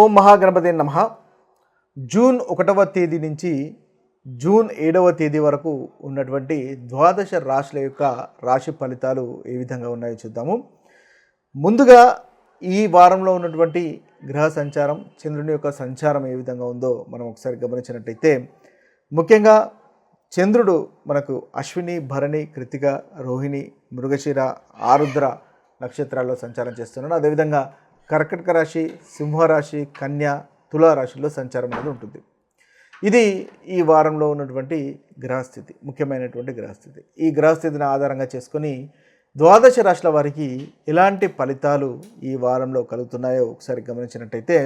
ఓం మహాగణపతి నమ. జూన్ ఒకటవ తేదీ నుంచి జూన్ ఏడవ తేదీ వరకు ఉన్నటువంటి ద్వాదశ రాశుల యొక్క రాశి ఫలితాలు ఏ విధంగా ఉన్నాయో చూద్దాము. ముందుగా ఈ వారంలో ఉన్నటువంటి గ్రహ సంచారం చంద్రుని యొక్క సంచారం ఏ విధంగా ఉందో మనం ఒకసారి గమనించినట్టయితే ముఖ్యంగా చంద్రుడు మనకు అశ్విని భరణి కృతిక రోహిణి మృగశిర ఆరుద్ర నక్షత్రాల్లో సంచారం చేస్తున్నాడు. అదేవిధంగా కర్కటక రాశి సింహరాశి కన్య తులా సంచారం అనేది ఉంటుంది. ఇది ఈ వారంలో ఉన్నటువంటి గ్రహస్థితి ముఖ్యమైనటువంటి గ్రహస్థితి. ఈ గ్రహస్థితిని ఆధారంగా చేసుకొని ద్వాదశ రాశుల వారికి ఎలాంటి ఫలితాలు ఈ వారంలో కలుగుతున్నాయో ఒకసారి గమనించినట్టయితే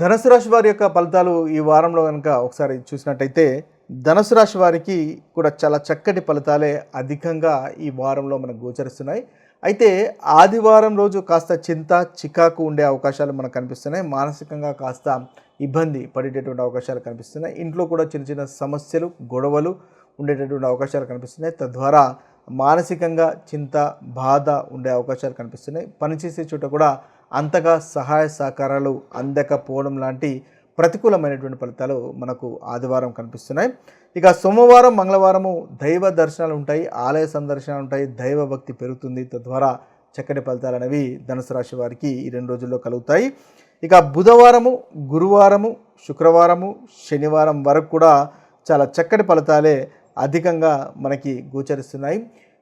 ధనుసు రాశి వారి యొక్క ఫలితాలు ఈ వారంలో కనుక ఒకసారి చూసినట్టయితే ధనుసు రాశి వారికి కూడా చాలా చక్కటి ఫలితాలే అధికంగా ఈ వారంలో మనకు గోచరిస్తున్నాయి. అయితే ఆదివారం రోజు కాస్త చింత చికాకు ఉండే అవకాశాలు మనకు కనిపిస్తున్నాయి. మానసికంగా కాస్త ఇబ్బంది పడేటటువంటి అవకాశాలు కనిపిస్తున్నాయి. ఇంట్లో కూడా చిన్న చిన్న సమస్యలు గొడవలు ఉండేటటువంటి అవకాశాలు కనిపిస్తున్నాయి. తద్వారా మానసికంగా చింత బాధ ఉండే అవకాశాలు కనిపిస్తున్నాయి. పనిచేసే చోట కూడా అంతగా సహాయ సహకారాలు అందకపోవడం లాంటి ప్రతికూలమైనటువంటి ఫలితాలు మనకు ఆదివారం కనిపిస్తున్నాయి. ఇక సోమవారం మంగళవారము దైవ దర్శనాలు ఉంటాయి ఆలయ సందర్శనాలు ఉంటాయి దైవ భక్తి పెరుగుతుంది. తద్వారా చక్కటి ఫలితాలు అనేవి ధనుసు రాశి వారికి ఈ రెండు రోజుల్లో కలుగుతాయి. ఇక బుధవారము గురువారము శుక్రవారము శనివారం వరకు కూడా చాలా చక్కటి ఫలితాలే అధికంగా మనకి గోచరిస్తున్నాయి.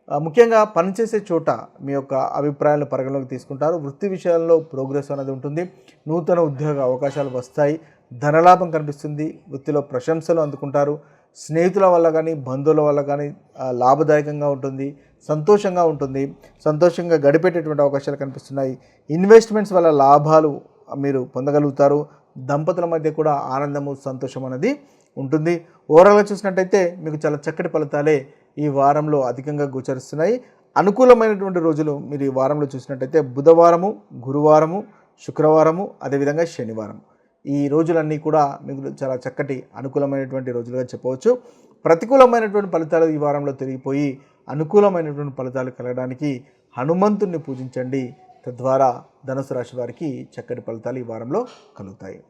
ముఖ్యంగా పనిచేసే చోట మీ యొక్క అభిప్రాయాలను పరిగణలోకి తీసుకుంటారు. వృత్తి విషయాల్లో ప్రోగ్రెస్ అనేది ఉంటుంది. నూతన ఉద్యోగ అవకాశాలు వస్తాయి. ధనలాభం కనిపిస్తుంది. వృత్తిలో ప్రశంసలు అందుకుంటారు. స్నేహితుల వల్ల కానీ బంధువుల వల్ల కానీ లాభదాయకంగా ఉంటుంది. సంతోషంగా ఉంటుంది. సంతోషంగా గడిపేటటువంటి అవకాశాలు కనిపిస్తున్నాయి. ఇన్వెస్ట్మెంట్స్ వల్ల లాభాలు మీరు పొందగలుగుతారు. దంపతుల మధ్య కూడా ఆనందము సంతోషం అనేది ఉంటుంది. ఓవరాల్గా చూసినట్టయితే మీకు చాలా చక్కటి ఫలితాలే ఈ వారంలో అధికంగా గోచరిస్తున్నాయి. అనుకూలమైనటువంటి రోజులు మీరు ఈ వారంలో చూసినట్టయితే బుధవారము గురువారము శుక్రవారము అదేవిధంగా శనివారం. ఈ రోజులన్నీ కూడా మీకు చాలా చక్కటి అనుకూలమైనటువంటి రోజులుగా చెప్పవచ్చు. ప్రతికూలమైనటువంటి ఫలితాలు ఈ వారంలో తిరిగిపోయి అనుకూలమైనటువంటి ఫలితాలు కలగడానికి హనుమంతుణ్ణి పూజించండి. తద్వారా ధనుసు రాశి వారికి చక్కటి ఫలితాలు ఈ వారంలో కలుగుతాయి.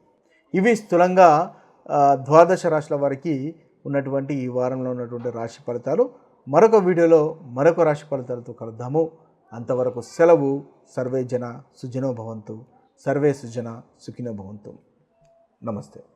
ఇవి స్థూలంగా ద్వాదశ రాశుల వారికి ఉన్నటువంటి ఈ వారంలో ఉన్నటువంటి రాశి ఫలితాలు. మరొక వీడియోలో మరొక రాశి ఫలితాలతో కలుద్దాము. అంతవరకు సెలవు. సర్వే జన సుజనో భవంతు. సర్వే సుజన సుఖినో భవంతు. नमस्ते।